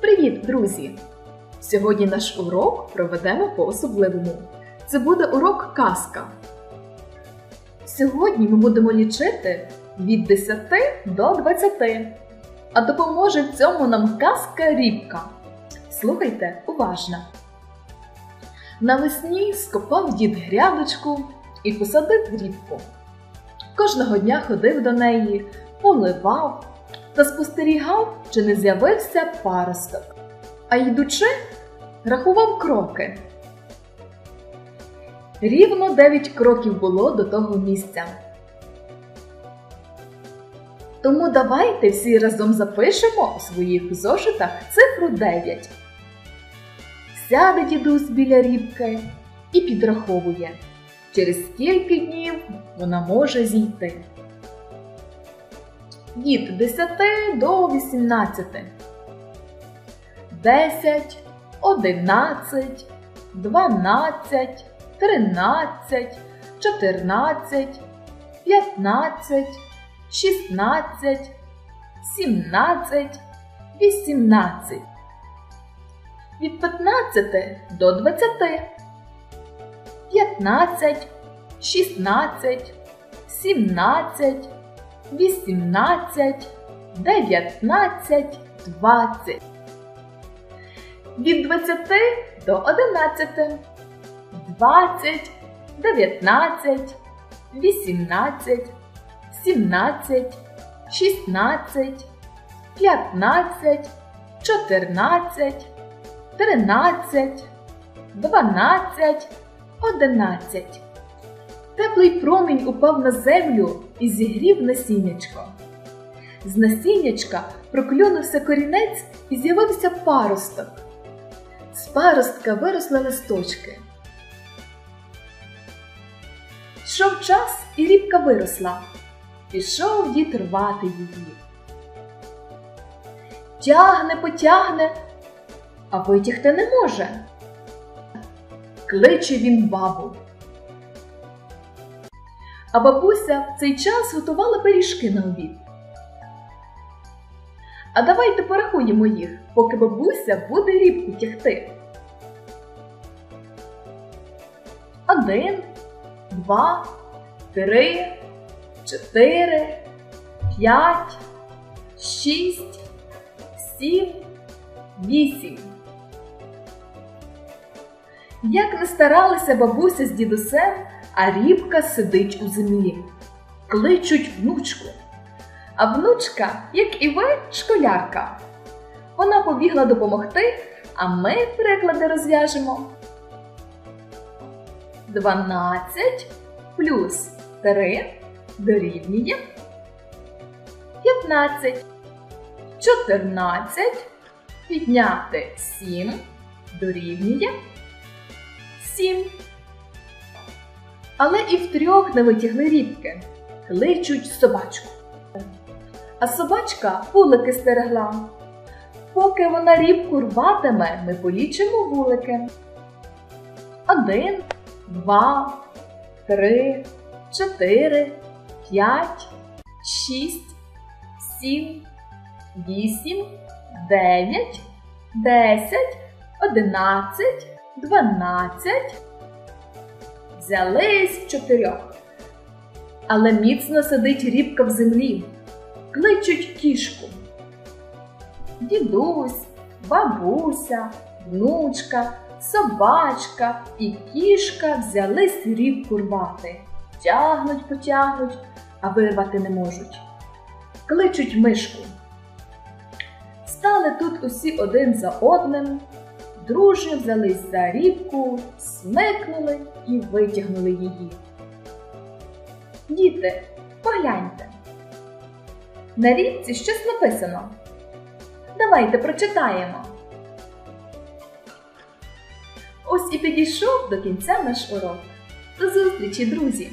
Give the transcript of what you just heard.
Привіт, друзі! Сьогодні наш урок проведемо по-особливому. Це буде урок казка. Сьогодні ми будемо лічити від 10 до 20. А допоможе в цьому нам казка Рібка. Слухайте уважно. Навесні скопав дід грядочку і посадив рібку. Кожного дня ходив до неї, поливав та спостерігав, чи не з'явився паросток. А йдучи, рахував кроки. Рівно дев'ять кроків було до того місця. Тому давайте всі разом запишемо у своїх зошитах цифру 9. Сяде дідусь біля рібки і підраховує, через скільки днів вона може зійти. Від 10 до 18. 10, 11, 12, 13, 14, 15, 16, 17, 18. Від 15 до 20. 15, 16, 17, 18, 19, 20. Від 20 до 11. 20, 19, 18, 17, 16, 15, 14, 13, 12, 11. Теплий промінь упав на землю і зігрів насіннячко. З насіннячка проклюнувся корінець і з'явився паросток. З паростка виросли листочки. Йшов час, і рібка виросла. Пішов дід рвати її. Тягне, потягне, а витягти не може. Кличе він бабу. А бабуся в цей час готувала пиріжки на обід. А давайте порахуємо їх, поки бабуся буде рібку тягти. Один, два, три, чотири, п'ять, шість, сім, вісім. Як не старалися бабуся з дідусем, а рібка сидить у землі. Кличуть внучку. А внучка, як і ви, школярка. Вона побігла допомогти, а ми приклади розв'яжемо. 12 плюс 3 дорівнює 15. 14 підняти 7 дорівнює 7. Але і втрьох не витягли рібки. Кличуть собачку. А собачка вулики стерегла. Поки вона рібку рватиме, ми полічимо вулики. Один, два, три, чотири, п'ять, шість, сім, вісім, дев'ять, десять, одинадцять, дванадцять. Взялись чотирьох. Але міцно сидить рібка в землі. Кличуть кішку. Дідусь, бабуся, внучка, собачка і кішка взялись рібку рвати. Тягнуть, потягнуть, а вирвати не можуть. Кличуть мишку. Стали тут усі один за одним, дружньо взялись за рібку, смикнули і витягнули її. Діти, погляньте. На рібці щось написано. Давайте прочитаємо. Ось і підійшов до кінця наш урок. До зустрічі, друзі!